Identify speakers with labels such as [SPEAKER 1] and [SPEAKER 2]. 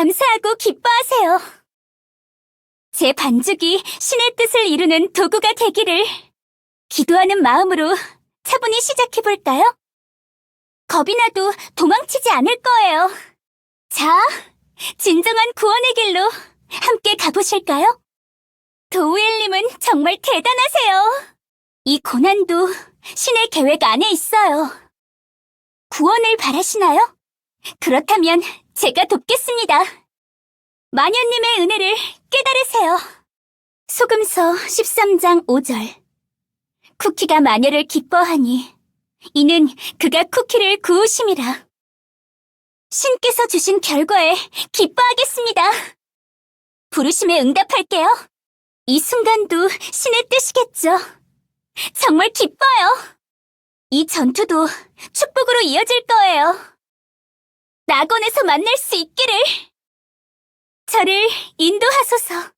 [SPEAKER 1] 감사하고 기뻐하세요. 제 반죽이 신의 뜻을 이루는 도구가 되기를 기도하는 마음으로 차분히 시작해볼까요? 겁이 나도 도망치지 않을 거예요. 자, 진정한 구원의 길로 함께 가보실까요? 도우엘님은 정말 대단하세요. 이 고난도 신의 계획 안에 있어요. 구원을 바라시나요? 그렇다면 제가 돕겠습니다. 마녀님의 은혜를 깨달으세요. 소금서 13장 5절 쿠키가 마녀를 기뻐하니 이는 그가 쿠키를 구우심이라. 신께서 주신 결과에 기뻐하겠습니다. 부르심에 응답할게요. 이 순간도 신의 뜻이겠죠. 정말 기뻐요. 이 전투도 축복으로 이어질 거예요. 낙원에서 만날 수 있기를. 저를 인도하소서.